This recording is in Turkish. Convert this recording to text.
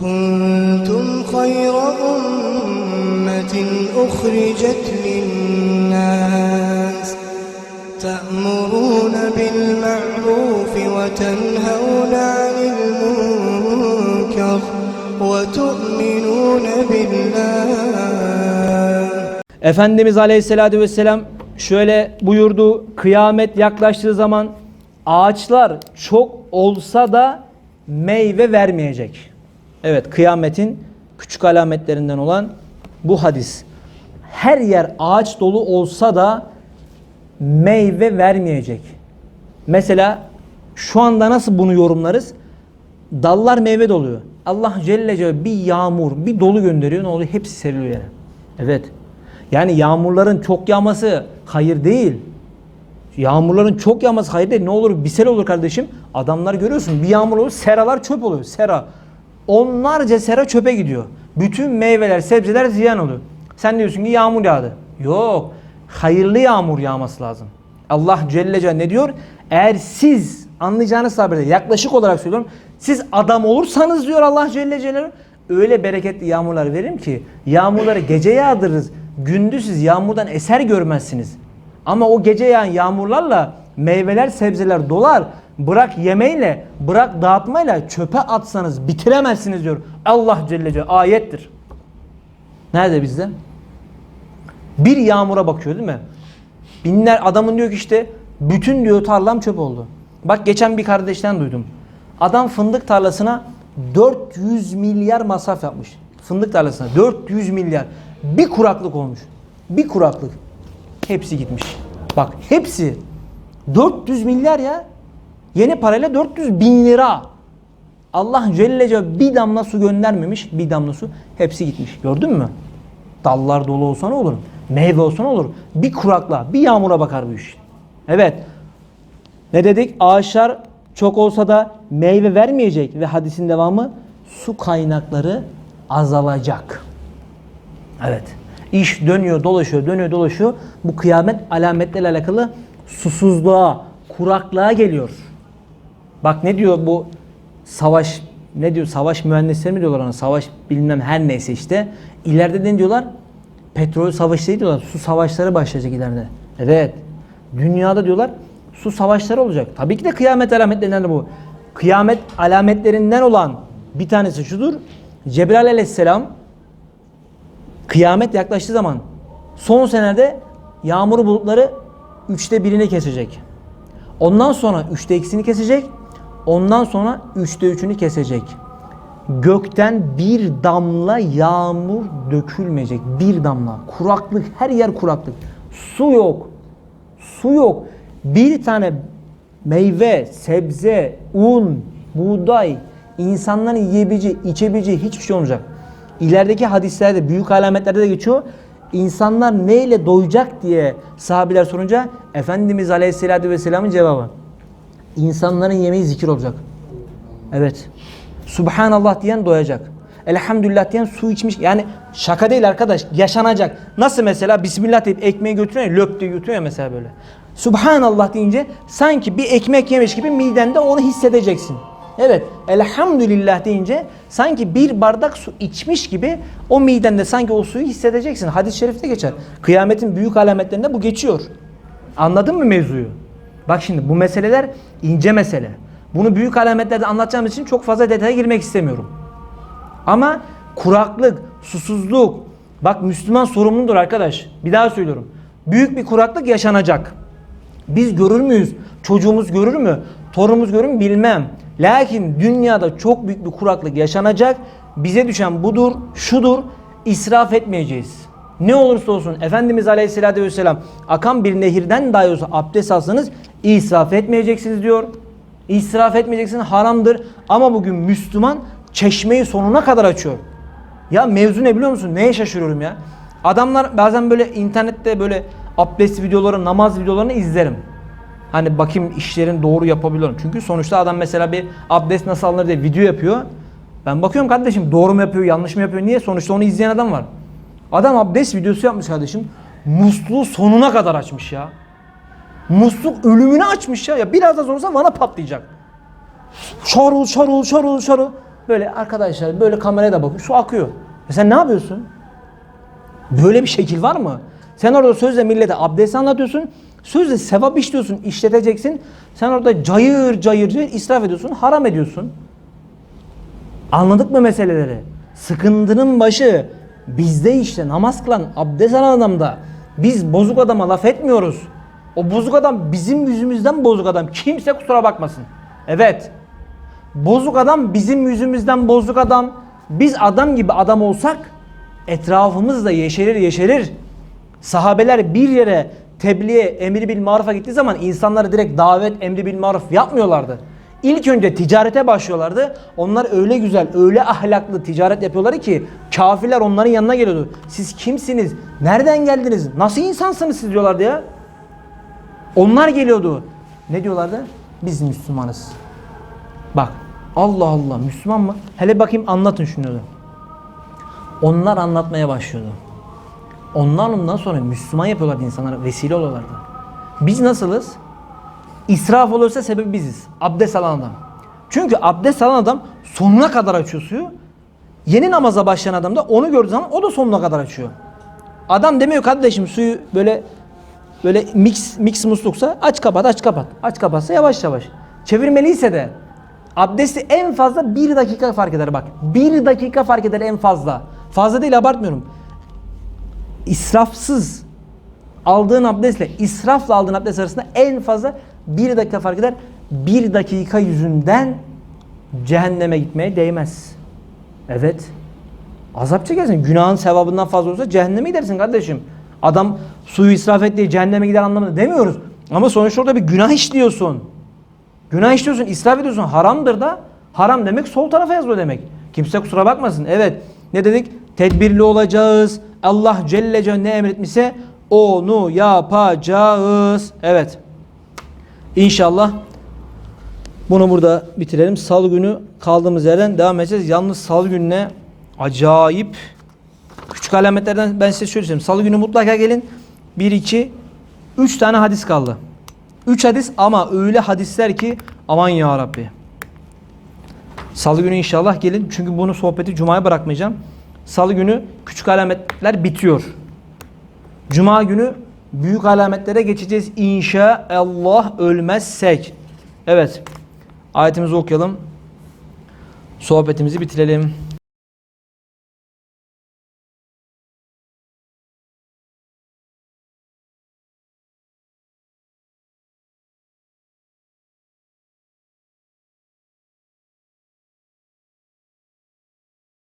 كنتم خير أمة أخرجت للناس تأمرون بالمعروف وتنهون عن المنكر وتؤمنون بالله Efendimiz Aleyhisselatü Vesselam şöyle buyurdu. Kıyamet yaklaştığı zaman ağaçlar çok olsa da meyve vermeyecek. Evet kıyametin küçük alametlerinden olan bu hadis. Her yer ağaç dolu olsa da meyve vermeyecek. Mesela şu anda nasıl bunu yorumlarız? Dallar meyve doluyor. Allah Celle Celle bir yağmur, bir dolu gönderiyor. Ne oluyor? Hepsi seriliyor yere. Evet. Yani yağmurların çok yağması hayır değil. Yağmurların çok yağması hayır değil. Ne olur? Bir sel olur kardeşim. Adamlar görüyorsun. Bir yağmur olur. Seralar çöp oluyor. Sera. Onlarca sera çöpe gidiyor. Bütün meyveler, sebzeler ziyan oluyor. Sen diyorsun ki yağmur yağdı. Yok. Hayırlı yağmur yağması lazım. Allah Celle Celle ne diyor? Eğer siz anlayacağınız tabirle yaklaşık olarak söylüyorum. Siz adam olursanız diyor Allah Celle Celaluhu öyle bereketli yağmurlar veririm ki yağmurları gece yağdırırız. Gündüz siz yağmurdan eser görmezsiniz. Ama o gece yağan yağmurlarla meyveler sebzeler dolar. Bırak yemeyle, bırak dağıtmayla çöpe atsanız bitiremezsiniz diyor. Allah Celle Celaluhu ayettir. Nerede bizde? Bir yağmura bakıyor değil mi? Binler adamın diyor ki işte bütün diyor tarlam çöp oldu. Bak geçen bir kardeşten duydum. Adam fındık tarlasına 400 milyar masraf yapmış. Fındık tarlasına 400 milyar. Bir kuraklık olmuş. Bir kuraklık. Hepsi gitmiş. Bak hepsi 400 milyar ya. Yeni parayla 400 bin lira. Allah Celle Celle bir damla su göndermemiş. Bir damla su. Hepsi gitmiş. Gördün mü? Dallar dolu olsa ne olur? Meyve olsa ne olur? Bir kurakla, bir yağmura bakar bu iş. Evet. Ne dedik? Ağaçlar çok olsa da meyve vermeyecek ve hadisin devamı su kaynakları azalacak. Evet. İş dönüyor, dolaşıyor, dönüyor, dolaşıyor. Bu kıyamet alametleriyle alakalı susuzluğa, kuraklığa geliyor. Bak ne diyor bu savaş ne diyor savaş mühendisleri mi diyorlar ona? Savaş bilmem her neyse işte. İleride ne diyorlar? Petrol değil diyorlar. Su savaşları başlayacak ileride. Evet. Dünyada diyorlar su savaşları olacak. Tabii ki de kıyamet alametlerinden de bu. Kıyamet alametlerinden olan bir tanesi şudur. Cebrail aleyhisselam kıyamet yaklaştığı zaman son senede yağmur bulutları üçte birini kesecek. Ondan sonra üçte ikisini kesecek. Ondan sonra üçte üçünü kesecek. Gökten bir damla yağmur dökülmeyecek. Bir damla. Kuraklık. Her yer kuraklık. Su yok. Su yok. Bir tane meyve, sebze, un, buğday, insanların yiyebileceği, içebileceği hiçbir şey olmayacak. İlerideki hadislerde, büyük alametlerde de geçiyor. İnsanlar neyle doyacak diye sahabiler sorunca Efendimiz Aleyhisselatü Vesselam'ın cevabı. İnsanların yemeği zikir olacak. Evet. Subhanallah diyen doyacak. Elhamdülillah diyen su içmiş. Yani şaka değil arkadaş. Yaşanacak. Nasıl mesela Bismillah deyip ekmeği götürüyor ya, löp diye ya mesela böyle. Subhanallah deyince sanki bir ekmek yemiş gibi midende onu hissedeceksin. Evet. Elhamdülillah deyince sanki bir bardak su içmiş gibi o midende sanki o suyu hissedeceksin. Hadis-i şerifte geçer. Kıyametin büyük alametlerinde bu geçiyor. Anladın mı mevzuyu? Bak şimdi bu meseleler ince mesele. Bunu büyük alametlerde anlatacağım için çok fazla detaya girmek istemiyorum. Ama kuraklık, susuzluk, bak Müslüman sorumludur arkadaş. Bir daha söylüyorum. Büyük bir kuraklık yaşanacak. Biz görür müyüz? Çocuğumuz görür mü? Torunumuz görür mü? Bilmem. Lakin dünyada çok büyük bir kuraklık yaşanacak. Bize düşen budur, şudur. israf etmeyeceğiz. Ne olursa olsun Efendimiz Aleyhisselatü Vesselam akan bir nehirden dahi olsa abdest alsanız israf etmeyeceksiniz diyor. İsraf etmeyeceksiniz haramdır. Ama bugün Müslüman çeşmeyi sonuna kadar açıyor. Ya mevzu ne biliyor musun? Neye şaşırıyorum ya? Adamlar bazen böyle internette böyle abdest videoları, namaz videolarını izlerim. Hani bakayım işlerin doğru yapabiliyorum. Çünkü sonuçta adam mesela bir abdest nasıl alınır diye video yapıyor. Ben bakıyorum kardeşim doğru mu yapıyor, yanlış mı yapıyor? Niye? Sonuçta onu izleyen adam var. Adam abdest videosu yapmış kardeşim. Musluğu sonuna kadar açmış ya. Musluk ölümünü açmış ya. Ya biraz da olsa bana patlayacak. Şarul şarul şarul şarul. Böyle arkadaşlar böyle kameraya da bakıyor. Su akıyor. E sen ne yapıyorsun? Böyle bir şekil var mı? Sen orada sözle millete abdest anlatıyorsun. Sözle sevap işliyorsun, işleteceksin. Sen orada cayır cayır cayır israf ediyorsun, haram ediyorsun. Anladık mı meseleleri? Sıkıntının başı bizde işte namaz kılan, abdest alan adamda. Biz bozuk adama laf etmiyoruz. O bozuk adam bizim yüzümüzden bozuk adam. Kimse kusura bakmasın. Evet. Bozuk adam bizim yüzümüzden bozuk adam. Biz adam gibi adam olsak etrafımız da yeşerir yeşerir. Sahabeler bir yere tebliğe, emri bil marufa gittiği zaman insanları direkt davet, emri bil maruf yapmıyorlardı. İlk önce ticarete başlıyorlardı. Onlar öyle güzel, öyle ahlaklı ticaret yapıyorlar ki kafirler onların yanına geliyordu. Siz kimsiniz? Nereden geldiniz? Nasıl insansınız siz diyorlardı ya. Onlar geliyordu. Ne diyorlardı? Biz Müslümanız. Bak Allah Allah Müslüman mı? Hele bakayım anlatın şunu. Onlar anlatmaya başlıyordu. Onlar ondan sonra Müslüman yapıyorlardı insanlara, vesile oluyorlardı. Biz nasılız? İsraf olursa sebebi biziz. Abdest alan adam. Çünkü abdest alan adam sonuna kadar açıyor suyu. Yeni namaza başlayan adam da onu gördüğü zaman o da sonuna kadar açıyor. Adam demiyor kardeşim suyu böyle böyle mix mix musluksa aç kapat aç kapat. Aç kapatsa yavaş yavaş. Çevirmeliyse de abdesti en fazla bir dakika fark eder bak. Bir dakika fark eder en fazla. Fazla değil abartmıyorum. İsrafsız aldığın abdestle israfla aldığın abdest arasında en fazla bir dakika fark eder. Bir dakika yüzünden cehenneme gitmeye değmez. Evet. Azap çekersin. Günahın sevabından fazla olursa cehenneme gidersin kardeşim. Adam suyu israf ettiği cehenneme gider anlamında demiyoruz. Ama sonuçta orada bir günah işliyorsun. Günah işliyorsun, israf ediyorsun. Haramdır da. Haram demek sol tarafa yazıyor demek. Kimse kusura bakmasın. Evet. Ne dedik? Tedbirli olacağız. Allah Celle Celle ne emretmişse onu yapacağız. Evet. İnşallah bunu burada bitirelim. Salı günü kaldığımız yerden devam edeceğiz. Yalnız salı gününe acayip küçük alametlerden ben size şöyle söyleyeyim. Salı günü mutlaka gelin. 1, 2, 3 tane hadis kaldı. 3 hadis ama öyle hadisler ki aman ya Rabbi. Salı günü inşallah gelin. Çünkü bunu sohbeti Cuma'ya bırakmayacağım. Salı günü küçük alametler bitiyor. Cuma günü büyük alametlere geçeceğiz inşallah ölmezsek. Evet. Ayetimizi okuyalım. Sohbetimizi bitirelim.